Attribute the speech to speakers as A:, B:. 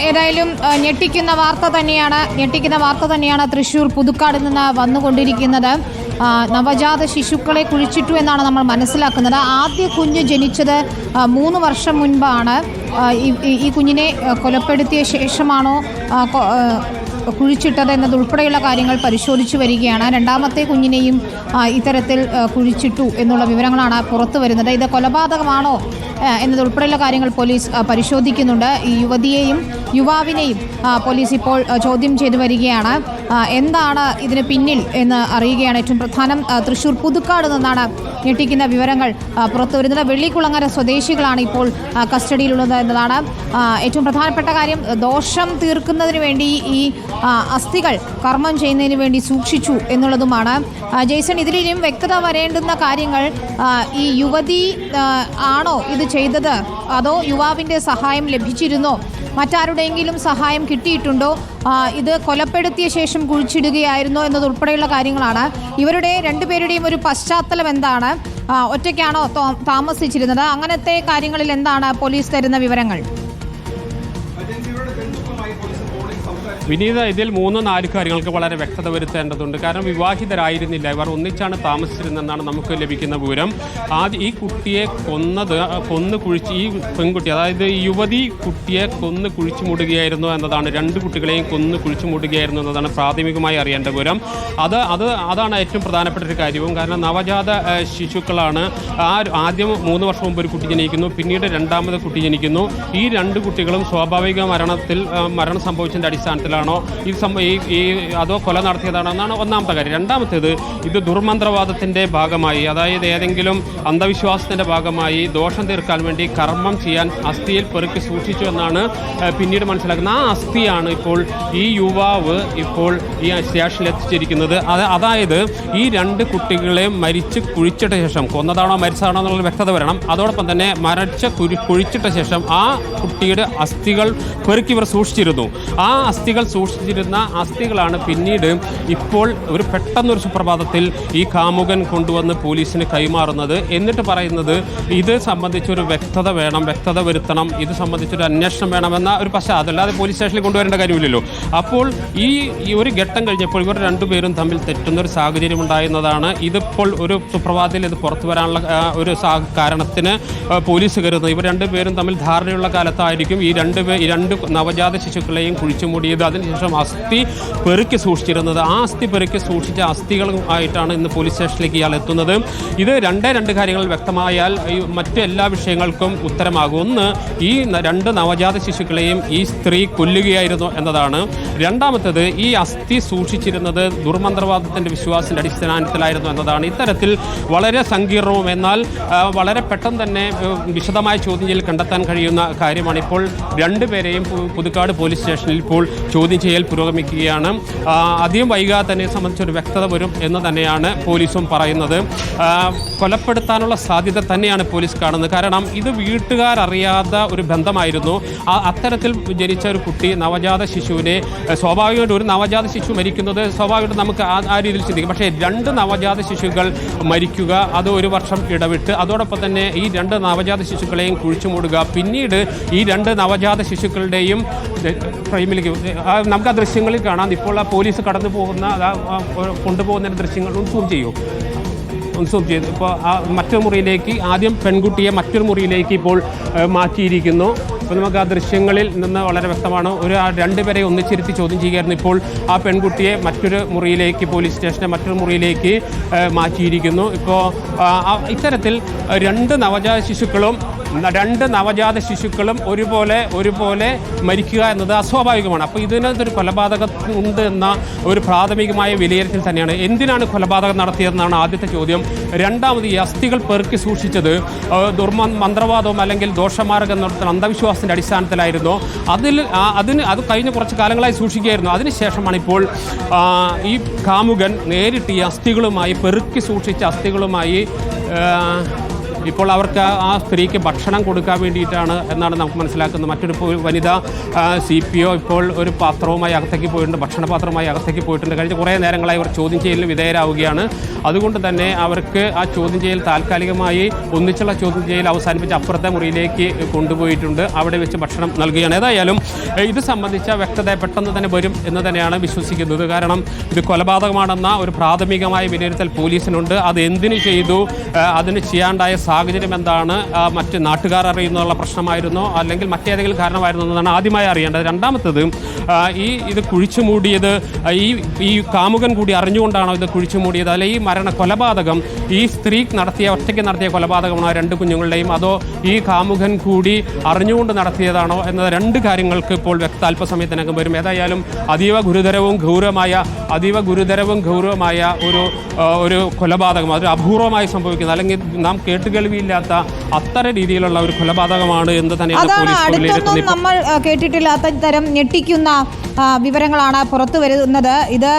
A: ഏതായാലും ഞെട്ടിക്കുന്ന വാർത്ത തന്നെയാണ് ഞെട്ടിക്കുന്ന വാർത്ത തന്നെയാണ് തൃശൂർ പുതുക്കാട് നിന്ന് വന്നുകൊണ്ടിരിക്കുന്നത്. നവജാത ശിശുക്കളെ കുഴിച്ചിട്ടു എന്നാണ് നമ്മൾ മനസ്സിലാക്കുന്നത്. ആദ്യ കുഞ്ഞ് ജനിച്ചത് മൂന്ന് വർഷം മുൻപാണ്. ഈ- കുഞ്ഞിനെ കൊലപ്പെടുത്തിയ ശേഷമാണോ കുഴിച്ചിട്ടത് എന്നതുൾപ്പെടെയുള്ള കാര്യങ്ങൾ പരിശോധിച്ചു വരികയാണ്. രണ്ടാമത്തെ കുഞ്ഞിനെയും ഇത്തരത്തിൽ കുഴിച്ചിട്ടു എന്നുള്ള വിവരങ്ങളാണ് പുറത്തു വരുന്നത്. ഇത് കൊലപാതകമാണോ എന്നതുൾപ്പെടെയുള്ള കാര്യങ്ങൾ പോലീസ് പരിശോധിക്കുന്നുണ്ട്. ഈ യുവതിയെയും യുവാവിനെയും പോലീസ് ഇപ്പോൾ ചോദ്യം ചെയ്തു വരികയാണ്. എന്താണ് ഇതിന് പിന്നിൽ എന്ന് അറിയുകയാണ്. ഏറ്റവും പ്രധാനം തൃശൂർ പുതുക്കാട് നിന്നാണ് ഞെട്ടിക്കുന്ന വിവരങ്ങൾ പുറത്തു വരുന്നത്. വെള്ളിക്കുളങ്ങര സ്വദേശികളാണ് ഇപ്പോൾ കസ്റ്റഡിയിലുള്ളത് എന്നതാണ് ഏറ്റവും പ്രധാനപ്പെട്ട കാര്യം. ദോഷം തീർക്കുന്നതിന് വേണ്ടി ഈ അസ്ഥികൾ കർമ്മം ചെയ്യുന്നതിന് വേണ്ടി സൂക്ഷിച്ചു എന്നുള്ളതുമാണ്. ജെയ്സൺ ഇതിലും വ്യക്തത വരേണ്ടുന്ന കാര്യങ്ങൾ ഈ യുവതി ആണോ ഇത് ചെയ്തത്? അതോ യുവാവിന്റെ സഹായം ലഭിച്ചിരുന്നോ? മറ്റാരുടെയെങ്കിലും സഹായം കിട്ടിയിട്ടുണ്ടോ? ഇത് കൊലപ്പെടുത്തിയ ശേഷം കുഴിച്ചിടുകയായിരുന്നോ എന്നതുൾപ്പെടെയുള്ള കാര്യങ്ങളാണ്. ഇവരുടെ രണ്ടുപേരുടെയും ഒരു പശ്ചാത്തലം എന്താണ്? ഒറ്റയ്ക്കാണോ താമസിച്ചിരുന്നത്? അങ്ങനത്തെ കാര്യങ്ങളിൽ എന്താണ് പോലീസ് തരുന്ന വിവരങ്ങൾ?
B: വിനീത ഇതിൽ മൂന്നോ നാല് കാര്യങ്ങൾക്ക് വളരെ വ്യക്തത വരുത്തേണ്ടതുണ്ട്. കാരണം വിവാഹിതരായിരുന്നില്ല. ഇവർ ഒന്നിച്ചാണ് താമസിച്ചിരുന്നെന്നാണ് നമുക്ക് ലഭിക്കുന്ന വിവരം. ആദ്യം ഈ കുട്ടിയെ കൊന്നത് കൊന്ന് കുഴിച്ച് ഈ പെൺകുട്ടി അതായത് യുവതി കുട്ടിയെ കൊന്ന് കുഴിച്ചു മൂടുകയായിരുന്നു എന്നതാണ്. രണ്ട് കുട്ടികളെയും കൊന്ന് കുഴിച്ചു മൂടുകയായിരുന്നു എന്നതാണ് പ്രാഥമികമായി അറിയേണ്ട വിവരം. അത് അത് അതാണ് ഏറ്റവും പ്രധാനപ്പെട്ട ഒരു കാര്യവും. കാരണം നവജാത ശിശുക്കളാണ് ആ ആദ്യം മൂന്ന് വർഷം മുമ്പ് ഒരു കുട്ടി ജനിക്കുന്നു പിന്നീട് രണ്ടാമത് കുട്ടി ജനിക്കുന്നു. ഈ രണ്ട് കുട്ടികളും സ്വാഭാവിക മരണത്തിൽ മരണം സംഭവിച്ചതിന്റെ അടിസ്ഥാനത്തിലാണോ ഈ ഈ ഈ അതോ കൊല നടത്തിയതാണോ എന്നാണ് ഒന്നാമത്തെ കാര്യം. രണ്ടാമത്തേത് ഇത് ദുർമന്ത്രവാദത്തിന്റെ ഭാഗമായി അതായത് ഏതെങ്കിലും അന്ധവിശ്വാസത്തിന്റെ ഭാഗമായി ദോഷം തീർക്കാൻ വേണ്ടി കർമ്മം ചെയ്യാൻ അസ്ഥിയിൽ പെറുക്കി സൂക്ഷിച്ചു എന്നാണ് പിന്നീട് മനസ്സിലാക്കുന്നത്. ആ അസ്ഥിയാണ് ഇപ്പോൾ ഈ യുവാവ് ഇപ്പോൾ ഈ സ്റ്റേഷനിൽ എത്തിച്ചിരിക്കുന്നത്. അത് അതായത് ഈ രണ്ട് കുട്ടികളെ മരിച്ച് കുഴിച്ചിട്ട ശേഷം കൊന്നതാണോ മരിച്ചതാണോ എന്നുള്ള വ്യക്തത വരണം. അതോടൊപ്പം തന്നെ മരച്ച കുഴി കുഴിച്ചിട്ട ശേഷം ആ കുട്ടിയുടെ അസ്ഥികൾ പെറുക്കി ഇവർ സൂക്ഷിച്ചിരുന്നു. ആ അസ്ഥികൾ സൂക്ഷിച്ചിരുന്ന അസ്ഥികളാണ് പിന്നീട് ഇപ്പോൾ ഒരു പെട്ടെന്നൊരു സുപ്രഭാതത്തിൽ ഈ കാമുകൻ കൊണ്ടുവന്ന് പോലീസിന് കൈമാറുന്നത്. എന്നിട്ട് പറയുന്നത് ഇത് സംബന്ധിച്ചൊരു വ്യക്തത വേണം വ്യക്തത വരുത്തണം ഇത് സംബന്ധിച്ചൊരു അന്വേഷണം വേണമെന്ന ഒരു പക്ഷേ അതല്ലാതെ പോലീസ് സ്റ്റേഷനിൽ കൊണ്ടുവരേണ്ട കാര്യമില്ലല്ലോ. അപ്പോൾ ഈ ഒരു ഘട്ടം കഴിഞ്ഞപ്പോൾ ഇവർ രണ്ടുപേരും തമ്മിൽ തെറ്റുന്ന ഒരു സാഹചര്യം ഉണ്ടായിരുന്നതാണ്. ഇതിപ്പോൾ ഒരു സുപ്രഭാതത്തിൽ ഇത് പുറത്തു വരാനുള്ള ഒരു കാരണത്തിന് പോലീസ് കരുതുന്നത് ഇവർ രണ്ടുപേരും തമ്മിൽ ധാരണയുള്ള കാലത്തായിരിക്കും ഈ രണ്ട് രണ്ട് നവജാത ശിശുക്കളെയും കുഴിച്ചു മൂടിയത് അതിനുശേഷം അസ്ഥി പെറുക്കി സൂക്ഷിച്ചിരുന്നത്. ആ അസ്ഥി പെറുക്കി സൂക്ഷിച്ച അസ്ഥികളുമായിട്ടാണ് ഇന്ന് പോലീസ് സ്റ്റേഷനിലേക്ക് ഇയാൾ എത്തുന്നത്. ഇത് രണ്ടേ രണ്ട് കാര്യങ്ങൾ വ്യക്തമായാൽ ഈ മറ്റു എല്ലാ വിഷയങ്ങൾക്കും ഉത്തരമാകും. ഒന്ന് ഈ രണ്ട് നവജാത ശിശുക്കളെയും ഈ സ്ത്രീ കൊല്ലുകയായിരുന്നു എന്നതാണ്. രണ്ടാമത്തേത് ഈ അസ്ഥി സൂക്ഷിച്ചിരുന്നത് ദുർമന്ത്രവാദത്തിന്റെ വിശ്വാസത്തിന്റെ അടിസ്ഥാനത്തിലായിരുന്നു എന്നതാണ്. ഇത്തരത്തിൽ വളരെ സങ്കീർണവും എന്നാൽ വളരെ പെട്ടെന്ന് തന്നെ വിശദമായ ചോദ്യം ചെയ്യൽ കണ്ടെത്താൻ കഴിയുന്ന കാര്യമാണ് ഇപ്പോൾ രണ്ടുപേരെയും പുതുക്കാട് പോലീസ് സ്റ്റേഷനിൽ ഇപ്പോൾ ചോദ്യം ചെയ്യൽ പുരോഗമിക്കുകയാണ്. അധികം വൈകാതെ തന്നെ സംബന്ധിച്ചൊരു വ്യക്തത വരും എന്ന് തന്നെയാണ് പോലീസും പറയുന്നത്. കൊലപ്പെടുത്താനുള്ള സാധ്യത തന്നെയാണ് പോലീസ് കാണുന്നത്. കാരണം ഇത് വീട്ടുകാരറിയാത്ത ഒരു ബന്ധമായിരുന്നു. അത്തരത്തിൽ ജനിച്ച ഒരു കുട്ടി നവജാത ശിശുവിനെ സ്വാഭാവികമായിട്ട് ഒരു നവജാത ശിശു മരിക്കുന്നത് സ്വാഭാവികമായിട്ട് നമുക്ക് ആ രീതിയിൽ ചിന്തിക്കും. പക്ഷേ രണ്ട് നവജാത ശിശുക്കൾ മരിക്കുക അത് ഒരു വർഷം ഇടവിട്ട്. അതോടൊപ്പം തന്നെ ഈ രണ്ട് നവജാത ശിശുക്കളെയും കുഴിച്ചു മൂടുക. പിന്നീട് ഈ രണ്ട് നവജാത ശിശുക്കളുടെയും ക്രൈമിലേക്ക് നമുക്ക് ആ ദൃശ്യങ്ങളിൽ കാണാം. ഇപ്പോൾ ആ പോലീസ് കടന്നു പോകുന്ന അതാ ആ, കൊണ്ടുപോകുന്ന ദൃശ്യങ്ങൾ ഒന്ന് സൂം ചെയ്യൂ. സൂം ചെയ്തു. ഇപ്പോൾ ആ മറ്റൊരു മുറിയിലേക്ക് ആദ്യം പെൺകുട്ടിയെ മറ്റൊരു മുറിയിലേക്ക് ഇപ്പോൾ മാറ്റിയിരിക്കുന്നു. അപ്പോൾ നമുക്ക് ആ ദൃശ്യങ്ങളിൽ നിന്ന് വളരെ വ്യക്തമാണ്. ഒരു ആ രണ്ടുപേരെ ഒന്നിച്ചിരുത്തി ചോദ്യം ചെയ്യുകയായിരുന്നു. ഇപ്പോൾ ആ പെൺകുട്ടിയെ മറ്റൊരു മുറിയിലേക്ക് പോലീസ് സ്റ്റേഷനെ മറ്റൊരു മുറിയിലേക്ക് മാറ്റിയിരിക്കുന്നു. ഇപ്പോൾ ഇത്തരത്തിൽ രണ്ട് നവജാത ശിശുക്കളും രണ്ട് നവജാത ശിശുക്കളും ഒരുപോലെ ഒരുപോലെ മരിക്കുക എന്നത് അസ്വാഭാവികമാണ്. അപ്പോൾ ഇതിനകത്തൊരു കൊലപാതകം ഉണ്ട് എന്ന ഒരു പ്രാഥമികമായ വിലയിരുത്തൽ തന്നെയാണ്. എന്തിനാണ് കൊലപാതകം നടത്തിയതെന്നാണ് ആദ്യത്തെ ചോദ്യം. രണ്ടാമത് ഈ അസ്ഥികൾ പെറുക്കി സൂക്ഷിച്ചത് ദുർമ മന്ത്രവാദവും അല്ലെങ്കിൽ ദോഷമാർഗം നടത്തുന്ന അന്ധവിശ്വാസത്തിന്റെ അടിസ്ഥാനത്തിലായിരുന്നു. അതിൽ അതിന് അത് കഴിഞ്ഞ കുറച്ച് കാലങ്ങളായി സൂക്ഷിക്കുകയായിരുന്നു. അതിനുശേഷമാണ് ഇപ്പോൾ ഈ കാമുകൻ നേരിട്ട് ഈ അസ്ഥികളുമായി പെറുക്കി സൂക്ഷിച്ച അസ്ഥികളുമായി ഇപ്പോൾ അവർക്ക് ആ- സ്ത്രീക്ക് ഭക്ഷണം കൊടുക്കാൻ വേണ്ടിയിട്ടാണ് എന്നാണ് നമുക്ക് മനസ്സിലാക്കുന്നത്. മറ്റൊരു വനിത സി പി ഒ ഇപ്പോൾ ഒരു പാത്രവുമായി അകത്തേക്ക് പോയിട്ടുണ്ട് ഭക്ഷണപാത്രവുമായി അകത്തേക്ക് പോയിട്ടുണ്ട്. കഴിഞ്ഞ കുറേ നേരങ്ങളായി അവർ ചോദ്യം ചെയ്യലിന് വിധേയരാവുകയാണ്. അതുകൊണ്ട് തന്നെ അവർക്ക് ആ ചോദ്യം ചെയ്യൽ താൽക്കാലികമായി ഒന്നിച്ചുള്ള ചോദ്യം ചെയ്യൽ അവസാനിപ്പിച്ച് അപ്പുറത്തെ മുറിയിലേക്ക് കൊണ്ടുപോയിട്ടുണ്ട്. അവിടെ വെച്ച് ഭക്ഷണം നൽകുകയാണ്. ഏതായാലും ഇത് സംബന്ധിച്ച വ്യക്തത പെട്ടെന്ന് തന്നെ വരും എന്ന് തന്നെയാണ് വിശ്വസിക്കുന്നത്. കാരണം ഇത് കൊലപാതകമാണെന്ന ഒരു പ്രാഥമികമായ വിലയിരുത്തൽ പോലീസിനുണ്ട്. അത് എന്തിനു ചെയ്തു? അതിന് ചെയ്യാണ്ടായ സാഹചര്യം എന്താണ്? മറ്റ് നാട്ടുകാർ അറിയുന്നുള്ള പ്രശ്നമായിരുന്നോ? അല്ലെങ്കിൽ മറ്റേതെങ്കിലും കാരണമായിരുന്നോ എന്നതാണ് ആദ്യമായി അറിയേണ്ടത്. രണ്ടാമത്തത് ഈ ഇത് കുഴിച്ചു മൂടിയത് ഈ ഈ കാമുകൻ കൂടി അറിഞ്ഞുകൊണ്ടാണോ ഇത് കുഴിച്ചു മൂടിയത്? അല്ലെ ഈ മരണ കൊലപാതകം ഈ സ്ത്രീ നടത്തിയ ഒറ്റയ്ക്ക് നടത്തിയ കൊലപാതകമാണോ രണ്ട് കുഞ്ഞുങ്ങളുടെയും? അതോ ഈ കാമുകൻ കൂടി അറിഞ്ഞുകൊണ്ട് നടത്തിയതാണോ? എന്ന രണ്ട് കാര്യങ്ങൾക്ക് ഇപ്പോൾ വ്യക്ത അല്പസമയത്തിനകം വരും. ഏതായാലും അതീവ ഗുരുതരവും ഗൗരവമായ അതീവ ഗുരുതരവും ഗൗരവമായ ഒരു ഒരു കൊലപാതകം അതൊരു അപൂർവമായി സംഭവിക്കുന്നത്. അല്ലെങ്കിൽ നാം കേട്ടുകേൾവിയില്ലാത്ത അത്തരം രീതിയിലുള്ള ഒരു കൊലപാതകമാണ് എന്ന് തന്നെയാണ്
A: അതാണ് അടുത്തൊന്നും നമ്മൾ കേട്ടിട്ടില്ലാത്ത തരം ഞെട്ടിക്കുന്ന വിവരങ്ങളാണ് പുറത്തു വരുന്നത്. ഇത്